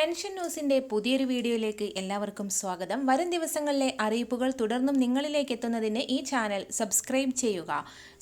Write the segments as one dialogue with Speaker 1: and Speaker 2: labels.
Speaker 1: Pension ന്യൂസിന്റെ പുതിയൊരു വീഡിയോയിലേക്ക് എല്ലാവർക്കും സ്വാഗതം. വരും ദിവസങ്ങളിലെ അറിയിപ്പുകൾ തുടർന്നും നിങ്ങളിലേക്ക് എത്തുന്നതിന് ഈ ചാനൽ സബ്സ്ക്രൈബ് ചെയ്യുക.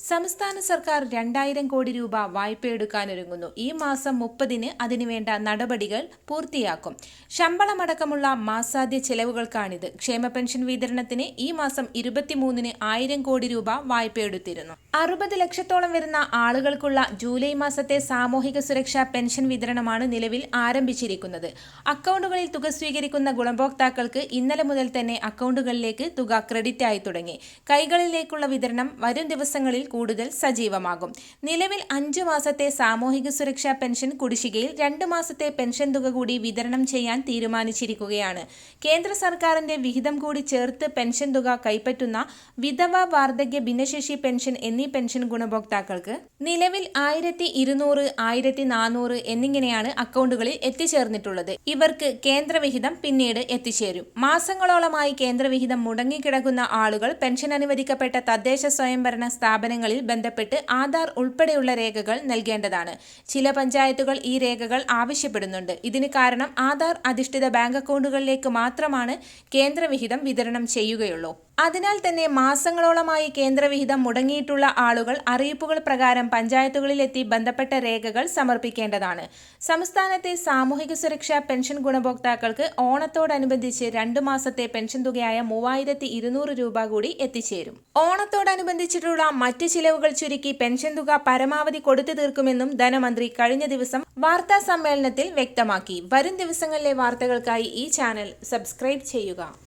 Speaker 1: സംസ്ഥാന സർക്കാർ രണ്ടായിരം കോടി രൂപ വായ്പയെടുക്കാനൊരുങ്ങുന്നു. ഈ മാസം മുപ്പതിന് അതിനുവേണ്ട നടപടികൾ പൂർത്തിയാക്കും. ശമ്പളമടക്കമുള്ള മാസാദ്യ ചെലവുകൾക്കാണിത്. ക്ഷേമ പെൻഷൻ വിതരണത്തിന് ഈ മാസം ഇരുപത്തിമൂന്നിന് ആയിരം കോടി രൂപ വായ്പയെടുത്തിരുന്നു. അറുപത് ലക്ഷത്തോളം വരുന്ന ആളുകൾക്കുള്ള ജൂലൈ മാസത്തെ സാമൂഹിക സുരക്ഷാ പെൻഷൻ വിതരണമാണ് നിലവിൽ ആരംഭിച്ചിരിക്കുന്നത്. അക്കൗണ്ടുകളിൽ തുക സ്വീകരിക്കുന്ന ഗുണഭോക്താക്കൾക്ക് ഇന്നലെ മുതൽ തന്നെ അക്കൗണ്ടുകളിലേക്ക് തുക ക്രെഡിറ്റ് ആയി തുടങ്ങി. കൈകളിലേക്കുള്ള വിതരണം വരും ദിവസങ്ങളിൽ കൂടുതൽ സജീവമാകും. നിലവിൽ അഞ്ചു മാസത്തെ സാമൂഹിക സുരക്ഷാ പെൻഷൻ കുടിശ്ശികയിൽ രണ്ട് മാസത്തെ പെൻഷൻ തുക കൂടി വിതരണം ചെയ്യാൻ തീരുമാനിച്ചിരിക്കുകയാണ്. കേന്ദ്ര സർക്കാരിന്റെ വിഹിതം കൂടി ചേർത്ത് പെൻഷൻ തുക കൈപ്പറ്റുന്ന വിധവ വാർദ്ധക്യ ഭിന്നശേഷി പെൻഷൻ എന്നീ പെൻഷൻ ഗുണഭോക്താക്കൾക്ക് നിലവിൽ ആയിരത്തി ഇരുന്നൂറ് ആയിരത്തി നാനൂറ് എന്നിങ്ങനെയാണ് അക്കൗണ്ടുകളിൽ എത്തിച്ചേർന്നിട്ടുള്ളത്. ഇവർക്ക് കേന്ദ്രവിഹിതം പിന്നീട് എത്തിച്ചേരും. മാസങ്ങളോളമായി കേന്ദ്രവിഹിതം മുടങ്ങിക്കിടക്കുന്ന ആളുകൾ പെൻഷൻ അനുവദിക്കപ്പെട്ട തദ്ദേശ സ്വയംഭരണ സ്ഥാപനങ്ങളിൽ ബന്ധപ്പെട്ട് ആധാർ ഉൾപ്പെടെയുള്ള രേഖകൾ നൽകേണ്ടതാണ്. ചില പഞ്ചായത്തുകൾ ഈ രേഖകൾ ആവശ്യപ്പെടുന്നുണ്ട്. ഇതിന് കാരണം ആധാർ അധിഷ്ഠിത ബാങ്ക് അക്കൗണ്ടുകളിലേക്ക് മാത്രമാണ് കേന്ദ്രവിഹിതം വിതരണം ചെയ്യുകയുള്ളൂ. അതിനാൽ തന്നെ മാസങ്ങളോളമായി കേന്ദ്രവിഹിതം മുടങ്ങിയിട്ടുള്ള ആളുകൾ അറിയിപ്പുകൾ പ്രകാരം പഞ്ചായത്തുകളിലെത്തി ബന്ധപ്പെട്ട രേഖകൾ സമർപ്പിക്കേണ്ടതാണ്. സംസ്ഥാനത്തെ സാമൂഹിക സുരക്ഷാ പെൻഷൻ ഗുണഭോക്താക്കൾക്ക് ഓണത്തോടനുബന്ധിച്ച് രണ്ടു മാസത്തെ പെൻഷൻ തുകയായ മൂവായിരത്തി ഇരുന്നൂറ് രൂപ കൂടി എത്തിച്ചേരും. ഓണത്തോടനുബന്ധിച്ചിട്ടുള്ള മറ്റ് ചിലവുകൾ ചുരുക്കി പെൻഷൻ തുക പരമാവധി കൊടുത്തു തീർക്കുമെന്നും ധനമന്ത്രി കഴിഞ്ഞ ദിവസം വാർത്താ സമ്മേളനത്തിൽ വ്യക്തമാക്കി. വരും ദിവസങ്ങളിലെ വാർത്തകൾക്കായി ഈ ചാനൽ സബ്സ്ക്രൈബ് ചെയ്യുക.